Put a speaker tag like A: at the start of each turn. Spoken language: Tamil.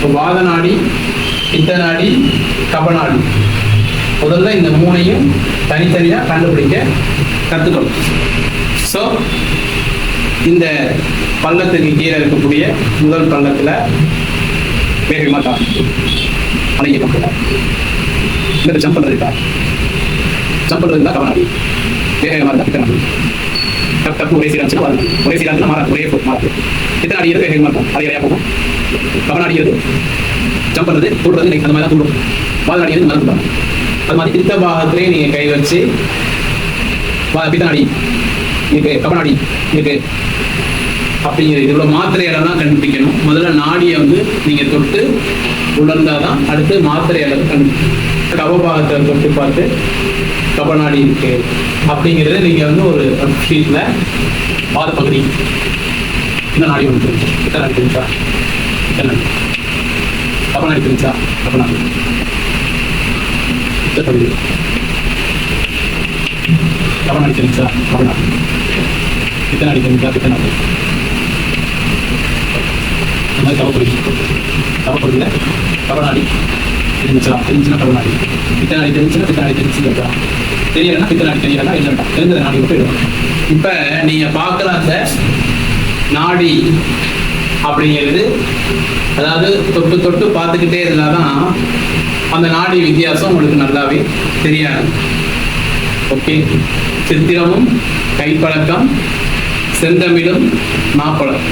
A: இப்போ வாத நாடி பித்த நாடி கபநாடி முதல்ல இந்த மூணையும் தனித்தனியாக கண்டுபிடிக்க கற்றுக்கணும் ஸோ இந்த பள்ளத்துக்கு கீழே இருக்கக்கூடிய முதல் பள்ளத்தில் வேகமாக தான் அணைக்கப்பட்ட இந்த ஜம்ப் பண்ணுறதுக்கா ஜம்ப் பண்ணுறது கவனாடி வேகமாக இருந்தால் பித்த நாடி டப் டப் ஒரே சீராக ஒரே சீராக மாறாது. ஒரே போட்டு மாறாது. பித்த நாடி இருக்கு வேகமாக இருக்கும் அது போகும். கவனம் அடிக்கிறது ஜம்ப் பண்ணுறது தூடுறது அந்த மாதிரி தான் தூடும் வால் அடிக்கிறது மறந்து போகணும் அது மாதிரி பித்த பாகத்திலே நீங்கள் கை வச்சு வா பித்தநாடி இருக்கு கபநாடி இருக்கு. அப்படிங்கிற இவ்வளோ மாத்திரைகளை தான் கண்டுபிடிக்கணும். முதல்ல நாடியை வந்து நீங்கள் தொட்டு உணர்ந்தாதான் அடுத்து மாத்திரைகளை கண்டுபிடிக்கணும். கபபாகத்தை தொட்டு பார்த்து கபநாடி இருக்கு. அப்படிங்கிறத நீங்கள் வந்து ஒரு ஷீட்டில் பாத பகுதி இந்த நாடி ஒன்று. தெரிஞ்சு இத்தனை நாடி தெரிஞ்சா இத்தனை நாடி கபநாடி தெரிஞ்சா கபநாடி இத்தனை பகுதி கவனம் தெரிஞ்சா இந்த மாதிரி தவப்படுது தவப்படுதுல கவனாடி தெரிஞ்சா தெரிஞ்சுனா கவனாடி பித்தனாடி தெரிஞ்சுனா பித்தனாடி தெரிஞ்சுக்கா தெரியலன்னா பித்தனாடி தெரியலன்னா இல்லைடா தெரிஞ்சத நாடி விட்டு இப்போ நீங்கள் பார்க்குற அந்த நாடி அப்படிங்கிறது அதாவது தொட்டு தொட்டு பார்த்துக்கிட்டே இருந்தால் தான் அந்த நாடி வித்தியாசம் உங்களுக்கு நல்லாவே தெரியாது. ஓகே? சித்திரமும் கைப்பழக்கம் செந்தமிழும் மாப்பழம்.